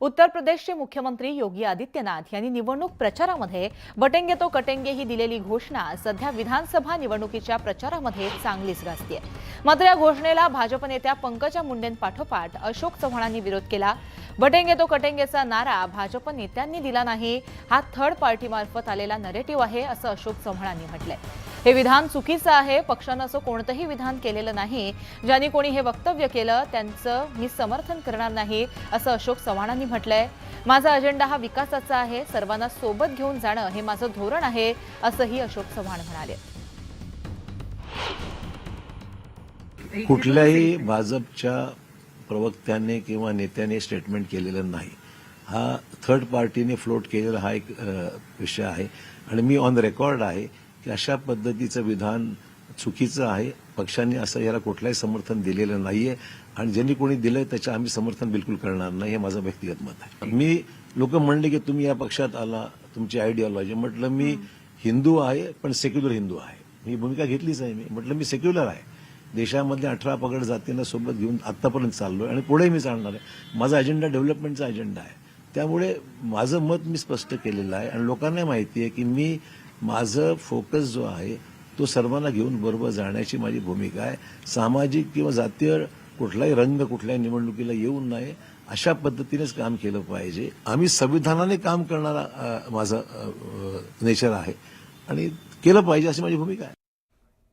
उत्तर प्रदेशचे मुख्यमंत्री योगी आदित्यनाथ यांनी निवडणूक प्रचारामध्ये बटेंगे तो कटेंगे ही दिलेली घोषणा सध्या विधानसभा निवडणुकीच्या प्रचारामध्ये चांगलीच गाजतीये मात्र या घोषणेला भाजप नेत्या पंकजा मुंडेंपाठोपाठ अशोक चव्हाणांनी विरोध केला. बटेंगे तो कटेंगेचा नारा भाजप नेत्यांनी दिला नाही. हा थर्ड पार्टीमार्फत आलेला नरेटिव्ह आहे असं अशोक चव्हाणांनी म्हटलंय. हे विधान चुकीचं आहे. पक्षानं असं कोणतंही विधान केलेलं नाही. ज्यांनी कोणी हे वक्तव्य केलं त्यांचं मी समर्थन करणार नाही असं अशोक चव्हाणांनी म्हटलंय. माझा अजेंडा हा विकासाचा आहे. सर्वांना सोबत घेऊन जाणं हे माझं धोरण आहे असंही अशोक चव्हाण म्हणाले. कुठल्याही भाजपच्या प्रवक्त्याने किंवा नेत्याने स्टेटमेंट केलेलं नाही. हा थर्ड पार्टीने फ्लोट केलेला हा एक विषय आहे. आणि मी ऑन रेकॉर्ड आहे. की अशा पद्धतीचं विधान चुकीचं आहे. पक्षांनी असं याला कुठलंही समर्थन दिलेलं नाहीये. आणि ज्यांनी कोणी दिलंय त्याचं आम्ही समर्थन बिलकुल करणार नाही हे माझं व्यक्तिगत मत आहे. मी लोक म्हणले की तुम्ही या पक्षात आला तुमची आयडियॉलॉजी म्हटलं मी हिंदू आहे पण सेक्युलर हिंदू आहे. ही भूमिका घेतलीच आहे मी. म्हटलं मी सेक्युलर आहे. देशामधले अठरा पगड जातींना सोबत घेऊन आतापर्यंत चाललोय आणि पुढेही मी चालणार आहे. माझा अजेंडा डेव्हलपमेंटचा अजेंडा आहे. त्यामुळे माझं मत मी स्पष्ट केलेलं आहे. आणि लोकांना माहिती आहे की मी माझं फोकस जो आहे तो सर्वांना घेऊन बरोबर जाण्याची माझी भूमिका आहे. सामाजिक किंवा जातीय कुठलाही रंग कुठल्याही निवडणुकीला येऊ नये अशा पद्धतीनेच काम केलं पाहिजे. आम्ही संविधानाने काम करणारा माझं नेचर आहे. आणि केलं पाहिजे अशी माझी भूमिका आहे.